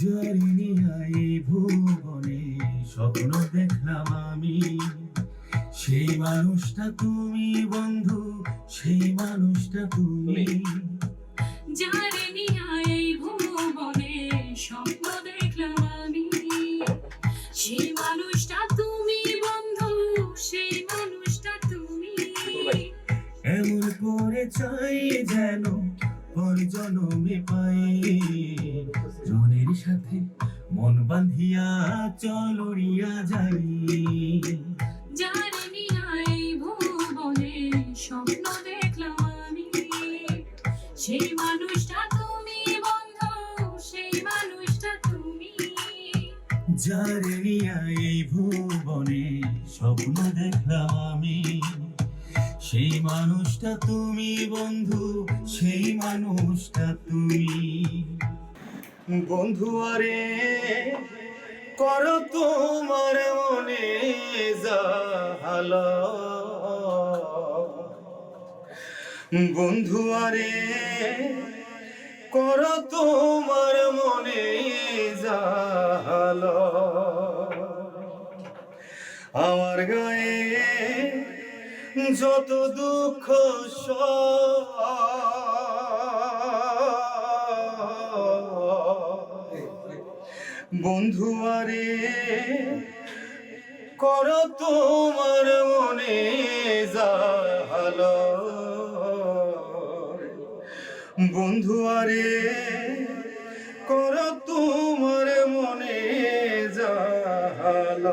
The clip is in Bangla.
জানি এই ভুবনে স্বপ্ন দেখলাম আমি। সেই মানুষটা তুমি বন্ধু সেই মানুষটা তুমি। নিয়া এই ভুবনে স্বপ্ন দেখলাম আমি। সেই মানুষটা তুমি বন্ধু সেই মানুষটা তুমি। এমন করে চাই যেন পর জনমে পাই। মন বাঁধিয়া চলরিয়া যাই। ভুবনে স্বপ্ন দেখলাম আমি সেই মানুষটা তুমি বন্ধু সেই মানুষটা তুমি। এই ভুবনে স্বপ্ন দেখলাম আমি সেই মানুষটা তুমি বন্ধু সেই মানুষটা তুমি। বন্ধু আরে, করো তোমার মনে জাহালা বন্ধু আরে, কর তোমার মনে জাহাল আমার গায়ে যত দুঃখ বন্ধু আরে কর তোমার মনে জাহাল বন্ধু আরে কর তোমার মনে জাহাল